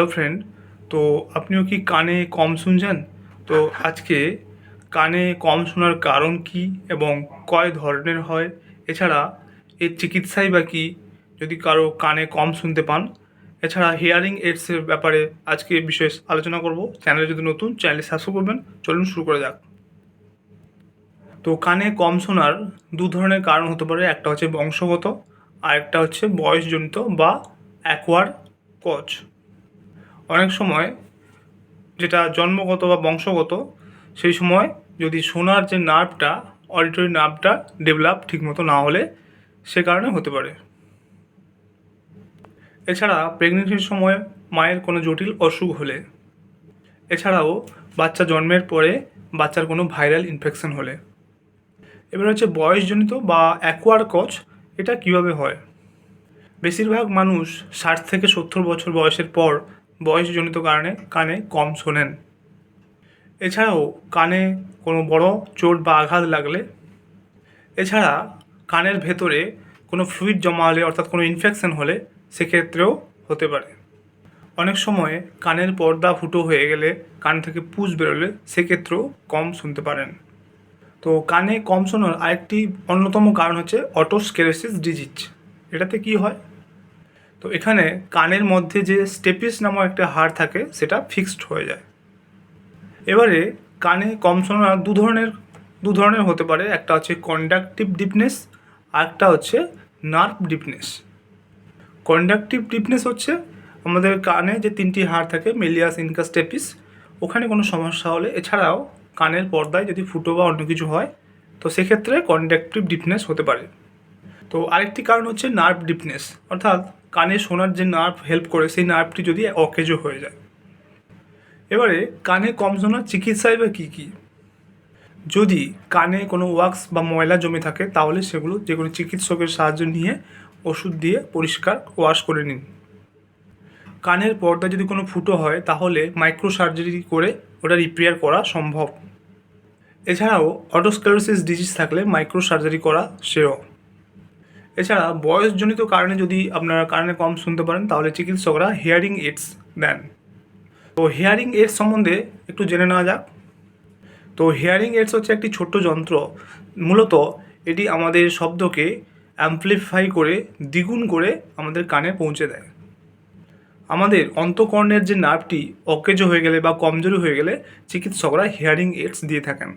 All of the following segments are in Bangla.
হ্যালো ফ্রেন্ড তো আপনিও কি কানে কম শুনছেন? তো আজকে কানে কম শোনার কারণ কি এবং কয় ধরনের হয়? এছাড়া এর চিকিৎসাই বা কী? যদি কারও কানে কম শুনতে পান। এছাড়া হিয়ারিং এইডসের ব্যাপারে আজকে বিশেষ আলোচনা করব। চ্যানেলে যদি নতুন চ্যানেল সাবস্ক্রাইব করবেন। চলুন শুরু করা যাক। তো কানে কম শোনার দু ধরনের কারণ হতে পারে। একটা হচ্ছে বংশগত আর একটা হচ্ছে বয়সজনিত বা অ্যাকোয়ার কজ অনেক সময় যেটা জন্মগত বা বংশগত, সেই সময় যদি শোনার যে নার্ভটা অডিটরি নার্ভটা ডেভেলপ ঠিকমতো না হলে সে কারণে হতে পারে। এছাড়া প্রেগনেন্সির সময় মায়ের কোনো জটিল অসুখ হলে, এছাড়াও বাচ্চা জন্মের পরে বাচ্চার কোনো ভাইরাল ইনফেকশন হলে। এবার হচ্ছে বয়সজনিত বা অ্যাকোয়ার কচ এটা কীভাবে হয়? বেশিরভাগ মানুষ ষাট থেকে সত্তর বছর বয়সের পর বয়সজনিত কারণে কানে কম শোনেন। এছাড়াও কানে কোনো বড় চোট বা আঘাত লাগলে, এছাড়া কানের ভেতরে কোনো ফ্লুইড জমা হলে অর্থাৎ কোনো ইনফেকশন হলে সেক্ষেত্রেও হতে পারে। অনেক সময় কানের পর্দা ফুটো হয়ে গেলে, কান থেকে পুষ বেরোলে সেক্ষেত্রেও কম শুনতে পারেন। তো কানে কম শোনার আরেকটি অন্যতম কারণ হচ্ছে অটোস্কেলেসিস ডিজিজ। এটাতে কি হয়? তো এখানে কানের মধ্যে যে স্টেপিস নামক একটা হাড় থাকে, সেটা ফিক্সড হয়ে যায়। এবারে কানে কম শোনা দু ধরনের দু ধরনের হতে পারে। একটা হচ্ছে কন্ডাকটিভ ডিপনেস আর একটা হচ্ছে নার্ভ ডিপনেস কন্ডাকটিভ ডিপনেস হচ্ছে আমাদের কানে যে তিনটি হাড় থাকে মেলিয়াস ইনকাস স্টেপিস ওখানে কোনো সমস্যা হলে এছাড়াও কানের পর্দায় যদি ফুটো বা অন্য কিছু হয়, তো সেক্ষেত্রে কন্ডাকটিভ ডিপনেস হতে পারে। তো আরেকটি কারণ হচ্ছে নার্ভ ডিপনেস অর্থাৎ কানে শোনার যে নার্ভ হেল্প করে, সেই নার্ভটি যদি অকেজো হয়ে যায়। এবারে কানে কম শোনার চিকিৎসায় বা কী কী? যদি কানে কোনো ওয়াক্স বা ময়লা জমে থাকে, তাহলে সেগুলো যে কোনো চিকিৎসকের সাহায্য নিয়ে ওষুধ দিয়ে পরিষ্কার ওয়াশ করে নিন। কানের পর্দা যদি কোনো ফুটো হয়, তাহলে মাইক্রো সার্জারি করে ওটা রিপেয়ার করা সম্ভব। এছাড়াও অটোস্ক্লেরোসিস ডিজিজ থাকলে মাইক্রো সার্জারি করা সেও এছাড়া বয়সজনিত কারণে যদি আপনারা কারণে কম শুনতে পারেন, তাহলে চিকিৎসকরা হিয়ারিং এইডস দেন। তো হিয়ারিং এইডস সম্বন্ধে একটু জেনে নেওয়া যাক। তো হিয়ারিং এইডস হচ্ছে একটি ছোট্ট যন্ত্র। মূলত এটি আমাদের শব্দকে অ্যাম্পলিফাই করে, দ্বিগুণ করে আমাদের কানে পৌঁছে দেয়। আমাদের অন্তকর্ণের যে নার্ভটি অকেজো হয়ে গেলে বা কমজোরি হয়ে গেলে চিকিৎসকরা হিয়ারিং এইডস দিয়ে থাকেন।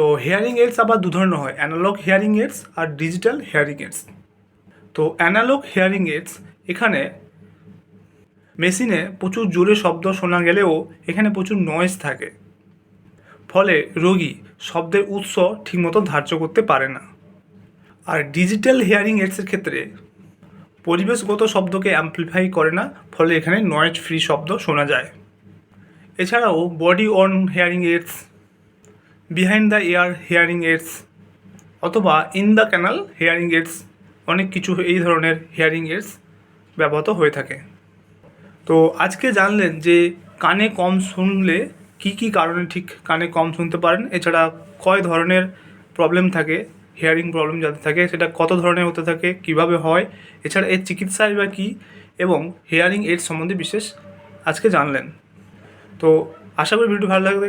তো হিয়ারিং এইডস আবার দু ধরনের হয় অ্যানালগ হেয়ারিং এইডস আর ডিজিটাল হেয়ারিং এডস তো অ্যানালগ হেয়ারিং এডস এখানে মেশিনে প্রচুর জোরে শব্দ শোনা গেলেও এখানে প্রচুর নয়েজ থাকে। ফলে রোগী শব্দের উৎস ঠিকমতো ধার্য করতে পারে না। আর ডিজিটাল হিয়ারিং এডসের ক্ষেত্রে পরিবেশগত শব্দকে অ্যাম্পলিফাই করে না, ফলে এখানে নয়েজ ফ্রি শব্দ শোনা যায়। এছাড়াও body on hearing aids behind the ear hearing aids অথবা in the canal hearing aids অনেক কিছু এই ধরনের হিয়ারিং এইডস ব্যবহৃত হয়ে থাকে। তো আজকে জানলেন যে কানে কম শুনলে কি কি কারণে ঠিক কানে কম শুনতে পারেন, এছাড়া কয় ধরনের প্রবলেম থাকে হিয়ারিং প্রবলেম যাতে থাকে, সেটা কত ধরনের হতে থাকে, কীভাবে হয়, এছাড়া এর চিকিৎসায় বা কী, এবং হিয়ারিং এর সম্বন্ধে বিশেষ আজকে জানলেন। তো আশা করি ভিডিও ভালো লাগবে